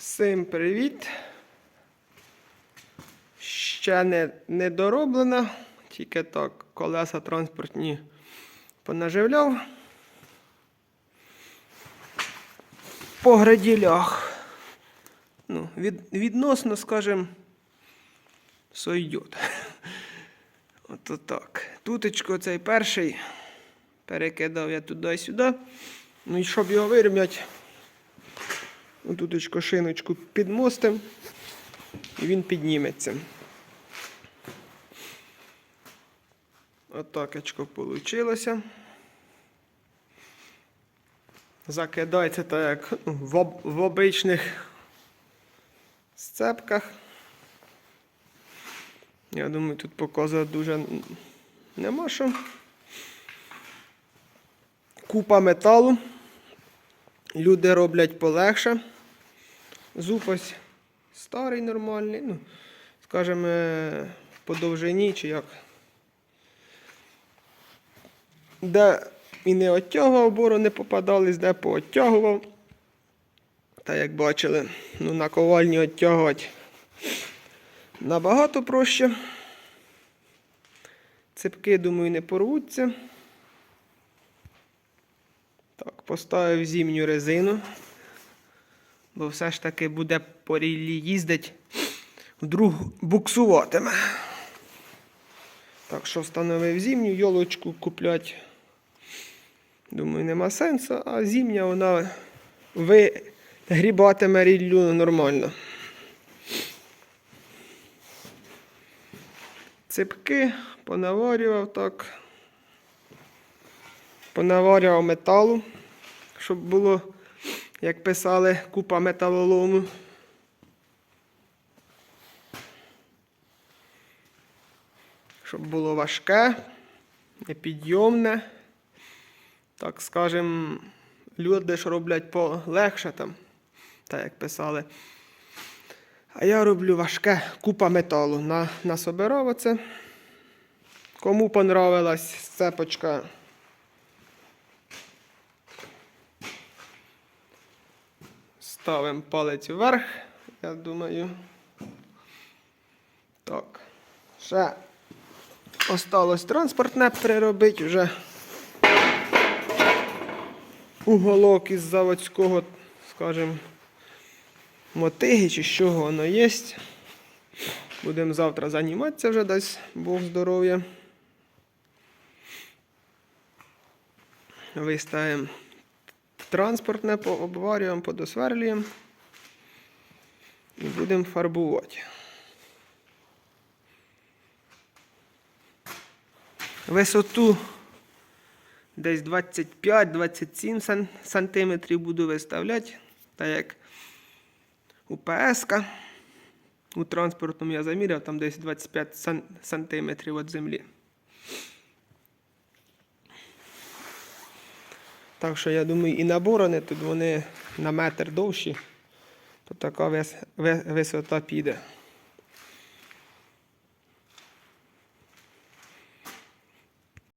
Всім привіт. Ще не, не дороблено, тільки так колеса транспортні понаживляв. По граділях. Ну, від, відносно, скажем, сойдет. Ото так. Тутечко цей перший. Перекидав я туди-сюди. Ну і щоб його вирівняти, Отуточку шиночку підмостим, і він підніметься. Отакочко вийшло. Закидається так, як ну, в, в обичних сцепках. Я думаю, тут показувати дуже нема що. Купа металу. Люди роблять полегше. Зуб старий нормальний, ну, скажімо, по довжині чи як. Де і не оттягував, бору не попадались, де пооттягував. Та як бачили, ну, на ковальні оттягувати набагато проще. Цепки, думаю, не порвуться. Так, поставив зимню резину. Бо все ж таки буде по ріллі їздить, вдруг буксуватиме. Так що встановив зимню йолочку куплять. Думаю, нема сенсу, а зимня вона вигрібатиме ріллю нормально. Цепки понаварював так. Понаварював металу, щоб було, як писали, купа металолому. Щоб було важке, непідйомне. Так скажем, люди ж роблять полегше там, так як писали. А я роблю важке купа металу. На, насобирав оце. Кому понравилась цепочка. Ставимо палець вверх, я думаю. Так. Ще осталось транспортне переробити вже. Уголок із заводського, скажімо, мотиги чи чого воно є. Будемо завтра займатися вже десь, Бог здоров'я. Виставимо транспортне, пообварюємо, подосверлюємо і будемо фарбувати. Висоту десь 25-27 сан- сантиметрів буду виставляти, так як у ПСК. У транспортному я заміряв, там десь 25 сан- сантиметрів від землі. Так що я думаю, і наборони тут вони на метр довші, то така вис- висота піде.